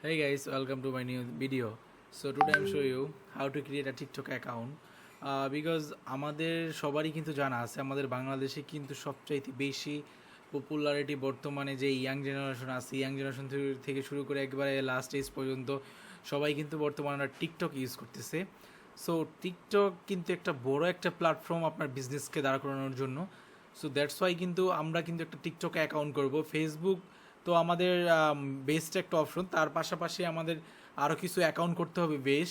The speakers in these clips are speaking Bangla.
Hey guys, welcome to my new video. So today I'm show you how to create a TikTok account. Uh, because আমাদের সবারই কিন্তু জানা আছে আমাদের বাংলাদেশে কিন্তু সবচাইতে বেশি পপুলারিটি বর্তমানে যে ইয়াং জেনারেশন আছে ইয়াং জেনারেশন থেকে শুরু করে একবারে লাস্ট এজ পর্যন্ত সবাই কিন্তু বর্তমানে টিকটক ইউজ করতেছে সো টিকটক কিন্তু একটা বড় একটা প্ল্যাটফর্ম আপনার বিজনেসকে দাঁড় করানোর জন্য সো দ্যাটস ওয়াই কিন্তু আমরা কিন্তু একটা টিকটক অ্যাকাউন্ট করব ফেসবুক তো আমাদের বেস্ট একটা অপশন তার পাশাপাশি আমাদের আরও কিছু অ্যাকাউন্ট করতে হবে বেশ।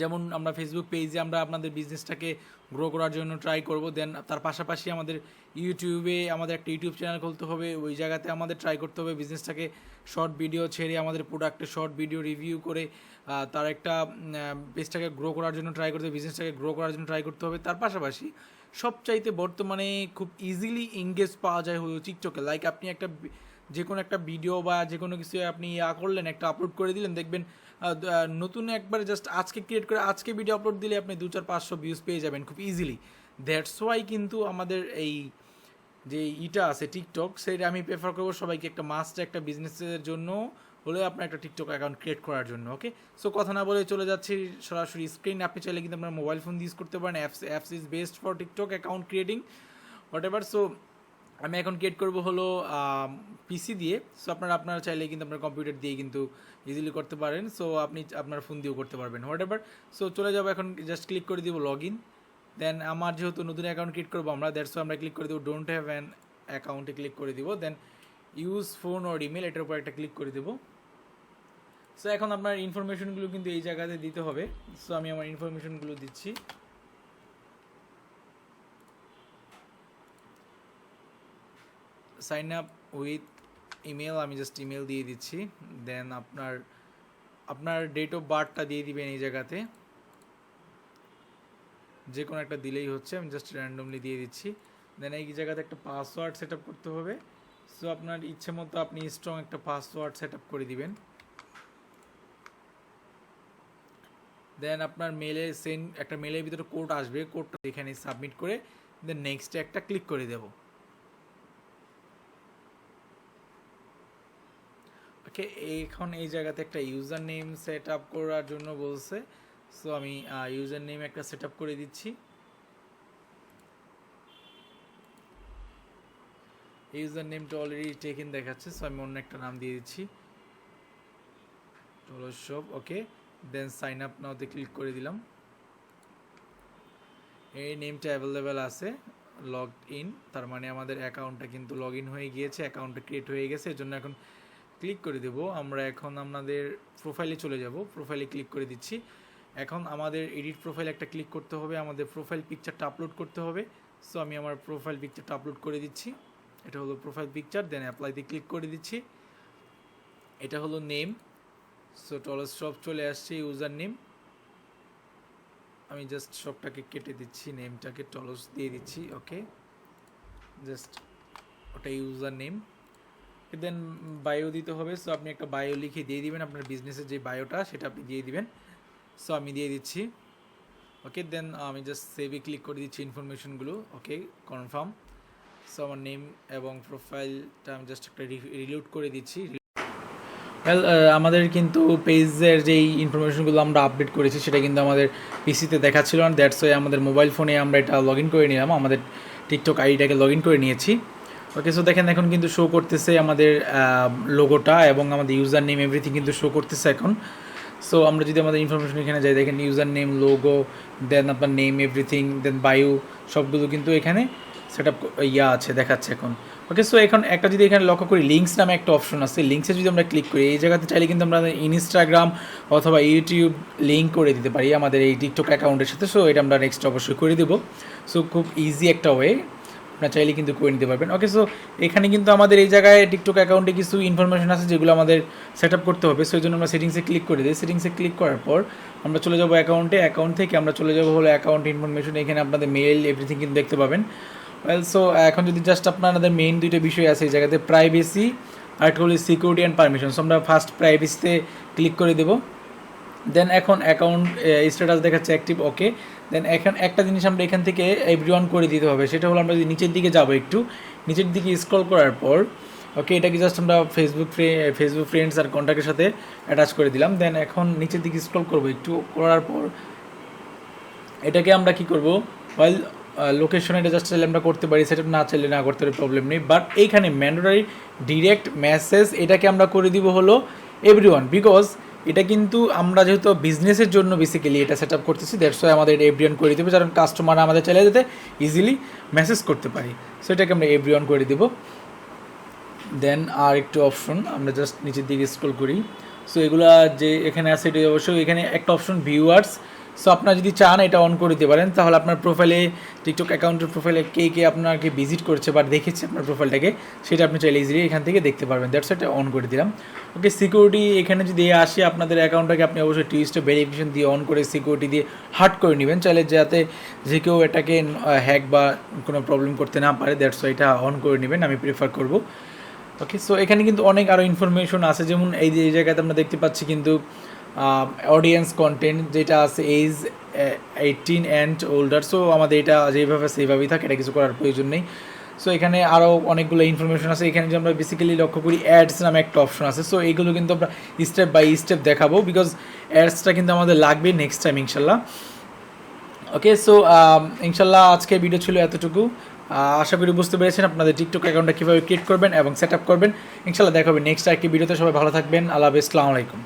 যেমন আমরা ফেসবুক পেজে আমরা আপনাদের বিজনেসটাকে গ্রো করার জন্য ট্রাই করব। দেন তার পাশাপাশি আমাদের ইউটিউবে আমাদের একটা ইউটিউব চ্যানেল খুলতে হবে। ওই জায়গাতে আমাদের ট্রাই করতে হবে বিজনেসটাকে শর্ট ভিডিও ছেড়ে আমাদের প্রোডাক্টের শর্ট ভিডিও রিভিউ করে তার একটা পেজটাকে গ্রো করার জন্য ট্রাই করতে হবে বিজনেসটাকে গ্রো করার জন্য ট্রাই করতে হবে। তার পাশাপাশি সবচাইতে বর্তমানে খুব ইজিলি এঙ্গেজ পাওয়া যায় হলো টিকটকে লাইক আপনি একটা যে কোনো একটা ভিডিও বা যে কোনো কিছু আপনি ইয়া করলেন, একটা আপলোড করে দিলেন, দেখবেন নতুন একবার জাস্ট আজকে ক্রিয়েট করে, আজকে ভিডিও আপলোড দিলে আপনি দু চার পাঁচশো ভিউজ পেয়ে যাবেন খুব ইজিলি দ্যাটস ওয়াই কিন্তু আমাদের এই যে ইটা আছে টিকটক সেটা আমি প্রেফার করব সবাইকে একটা মাস্ট একটা বিজনেসের জন্য হলে আপনার একটা টিকটক অ্যাকাউন্ট ক্রিয়েট করার জন্য ওকে সো কথা না বলে চলে যাচ্ছি সরাসরি স্ক্রিন আপনি চাইলে কিন্তু আপনার মোবাইল ফোন ইউজ করতে পারেন apps apps is best for TikTok account creating whatever so আমি এখন ক্রিয়েট করব হলো পিসি দিয়ে। সো আপনারা আপনারা চাইলে কিন্তু আপনার কম্পিউটার দিয়ে কিন্তু ইজিলি করতে পারেন। সো আপনি আপনার ফোন দিয়েও করতে পারবেন হোয়াট এভার সো চলে যাব এখন জাস্ট ক্লিক করে দিব লগ ইন দেন আমার যেহেতু নতুন অ্যাকাউন্ট ক্রিয়েট করব আমরা দ্যাটস আমরা ক্লিক করে দেবো ডোন্ট হ্যাভ অ্যান অ্যাকাউন্টে ক্লিক করে দিব। Then use phone or email এটার উপর একটা ক্লিক করে দেবো। সো এখন আপনার ইনফরমেশনগুলো কিন্তু এই জায়গাতে দিতে হবে। সো আমি আমার ইনফরমেশনগুলো দিচ্ছি। সাইন আপ উইথ ইমেল আমি জাস্ট ইমেল দিয়ে দিচ্ছি। দেন আপনার আপনার ডেট অফ বার্থটা দিয়ে দিবেন এই জায়গাতে। যে কোনো একটা দিলেই হচ্ছে, আমি জাস্ট র্যান্ডমলি দিয়ে দিচ্ছি। দেন এই জায়গাতে একটা পাসওয়ার্ড সেট করতে হবে। সো আপনার ইচ্ছে মতো আপনি স্ট্রং একটা পাসওয়ার্ড সেট আপ করে দিবেন। দেন আপনার মেলে সেন্ড একটা মেলের ভিতরে কোড আসবে। কোডটা এখানে সাবমিট করে দেন নেক্সটে একটা ক্লিক করে দেবো। ওকে এখন এই জায়গাতে একটা ইউজার নেম সেট আপ করার জন্য বলছে। সো আমি ইউজার নেম একটা সেট আপ করে দিচ্ছি। ইউজার নেমটা অলরেডি টেকেন দেখাচ্ছে, সো আমি অন্য একটা নাম দিয়ে দিচ্ছি। Shop okay then sign up নাওতে click করে দিলাম। এই নেমটা অ্যাভেলেবেল আছে লগ ইন তার মানে আমাদের অ্যাকাউন্টটা কিন্তু লগ ইন হয়ে গিয়েছে অ্যাকাউন্টটা ক্রিয়েট হয়ে গেছে এর জন্য এখন ক্লিক করে দেব, আমরা এখন আমাদের প্রোফাইলে চলে যাব প্রোফাইলে ক্লিক করে দিচ্ছি। এখন আমাদের এডিট প্রোফাইল একটা ক্লিক করতে হবে, আমাদের প্রোফাইল পিকচারটা আপলোড করতে হবে। সো আমি আমার প্রোফাইল পিকচারটা আপলোড করে দিচ্ছি। এটা হলো প্রোফাইল পিকচার দেন অ্যাপ্লাইতে ক্লিক করে দিচ্ছি। এটা হলো নেম সো টলস সব চলে আসছে ইউজার নেম আমি জাস্ট সবটাকে কেটে দিচ্ছি নেমটাকে টলস দিয়ে দিচ্ছি ওকে জাস্ট ওটা ইউজার নেম দেন বায়ো দিতে হবে। সো আপনি একটা বায়ো লিখে দিয়ে দিবেন। আপনার বিজনেসের যে বায়োটা সেটা আপনি দিয়ে দিবেন। সো আমি দিয়ে দিচ্ছি। ওকে দেন আমি জাস্ট সেভে ক্লিক করে দিচ্ছি ইনফরমেশনগুলো ওকে কনফার্ম সো আমার নেম এবং প্রোফাইলটা আমি জাস্ট একটা রিলোড করে দিচ্ছি। ওয়েল আমাদের কিন্তু পেজের যেই ইনফরমেশনগুলো আমরা আপডেট করেছি, সেটা কিন্তু আমাদের পিসিতে দেখাচ্ছিল। না দ্যাটস ওয়াই আমাদের মোবাইল ফোনে আমরা এটা লগ ইন করে নিলাম। আমাদের টিকটক আইডিটাকে লগ ইন করে নিয়েছি। ওকে সো দেখেন, এখন কিন্তু শো করতেছে আমাদের লোগোটা এবং আমাদের ইউজার নেম এভরিথিং কিন্তু শো করতেছে এখন। সো আমরা যদি আমাদের ইনফরমেশন এখানে যাই, দেখেন ইউজার নেম লোগো দেন আপনার নেম এভরিথিং দেন বায়ু সবগুলো কিন্তু এখানে সেট আপ ইয়া আছে, দেখাচ্ছে এখন। ওকে সো এখন একটা যদি এখানে লক্ষ্য করি লিঙ্কস নামে একটা অপশন আছে। লিঙ্কসে যদি আমরা ক্লিক করি, এই জায়গাতে চাইলে কিন্তু আমরা ইনস্টাগ্রাম অথবা ইউটিউব লিঙ্ক করে দিতে পারি আমাদের এই টিকটক অ্যাকাউন্টের সাথে। সো এটা আমরা নেক্সট অবশ্যই করে দেবো। সো খুব ইজি একটা ওয়ে আপনার চাইলে কিন্তু করে নিতে পারবেন। ওকে সো এখানে কিন্তু আমাদের এই জায়গায় টিকটক অ্যাকাউন্টে কিছু ইনফরমেশন আছে যেগুলো আমাদের সেট আপ করতে হবে। সেই জন্য আমরা সেটিংসে ক্লিক করে দিই। সেটিংসে ক্লিক করার পর আমরা চলে যাব অ্যাকাউন্টে অ্যাকাউন্ট থেকে আমরা চলে যাব হলো অ্যাকাউন্ট ইনফরমেশন এখানে আপনাদের মেল এভরিথিং কিন্তু দেখতে পাবেন। ওয়েল সো এখন যদি জাস্ট আপনাদের মেইন দুইটা বিষয় আছে এই জায়গাতে প্রাইভেসি আর একটা হলো সিকিউরিটি অ্যান্ড পারমিশন সো আমরা ফার্স্ট প্রাইভেসিতে ক্লিক করে দেবো। দেন এখন অ্যাকাউন্ট স্ট্যাটাস দেখাচ্ছে অ্যাক্টিভ ওকে দেন এখন একটা জিনিস আমরা এখান থেকে এভরি করে দিতে হবে, সেটা হলো আমরা যদি নিচের দিকে যাব একটু, নিচের দিকে স্ক্রল করার পর ওকে এটাকে জাস্ট আমরা ফেসবুক ফেসবুক ফ্রেন্ডস আর কন্ট্যাক্টের সাথে অ্যাটাচ করে দিলাম। দেন এখন নিচের দিকে স্ক্রল করব একটু, করার পর, এটাকে আমরা কি করব? ওয়াইল লোকেশন এটা জাস্ট চাইলে আমরা করতে পারি সেটা না চাইলে না করতে পারি প্রবলেম নেই। বাট এইখানে ম্যান্ডেটারি ডিরেক্ট মেসেজ এটাকে আমরা করে দিব হলো এভরি বিকজ এটা কিন্তু আমরা যেহেতু বিজনেসের জন্য বেসিক্যালি এটা সেট আপ করতেছি দ্যাটস আমাদের এটা এভরি করে দেবো কারণ কাস্টমার আমাদের চালিয়ে যেতে ইজিলি মেসেজ করতে পারি। সেটাকে আমরা এভরি করে দেবো। দেন আর একটু অপশন আমরা জাস্ট নিচের দিকে স্ক্রল করি। সো এগুলা যে এখানে আছে এটা অবশ্যই। এখানে একটা অপশন ভিউয়ার্স সো আপনারা যদি চান এটা অন করে দিতে পারেন, তাহলে আপনার প্রোফাইলে টিকটক অ্যাকাউন্টের প্রোফাইলে কে কে আপনাকে ভিজিট করছে বা দেখেছে আপনার প্রোফাইলটাকে সেটা আপনি চাইলে ইজিলি এখান থেকে দেখতে পারবেন। দ্যাটস এটা অন করে দিলাম। ওকে সিকিউরিটি এখানে যদি আসে, আপনাদের অ্যাকাউন্টটাকে আপনি অবশ্যই টুইস্টে ভেরিফিকেশন দিয়ে অন করে সিকিউরিটি দিয়ে হার্ট করে নেবেন। চাইলে যাতে যে কেউ এটাকে হ্যাক বা কোনো প্রবলেম করতে না পারে দ্যাটস এটা অন করে নেবেন, আমি প্রিফার করব। ওকে সো এখানে কিন্তু অনেক আরও ইনফরমেশন আছে। যেমন এই যে, এই জায়গাতে আমরা দেখতে পাচ্ছি কিন্তু অডিয়েন্স কন্টেন্ট যেটা আছে age eighteen and older so আমাদের এটা যেভাবে সেইভাবেই থাকে, এটা কিছু করার প্রয়োজন নেই। সো এখানে আরও অনেকগুলো ইনফরমেশন আছে, এখানে যে আমরা বেসিক্যালি লক্ষ্য করি অ্যাডস নামে একটা অপশন আছে। সো এইগুলো কিন্তু আমরা স্টেপ বাই স্টেপ দেখাবো বিকজ অ্যাডসটা কিন্তু আমাদের লাগবে নেক্সট টাইম ইনশাল্লাহ। ওকে সো ইনশাল্লাহ আজকের ভিডিও ছিল এতটুকু। আশা করি বুঝতে পেরেছেন আপনাদের টিকটক অ্যাকাউন্টটা কীভাবে ক্রিয়েট করবেন এবং সেট আপ করবেন। ইনশাল্লাহ দেখা হবে নেক্সট একটি ভিডিওতে সবাই ভালো থাকবেন। আল্লাহ আসসালামু আলাইকুম।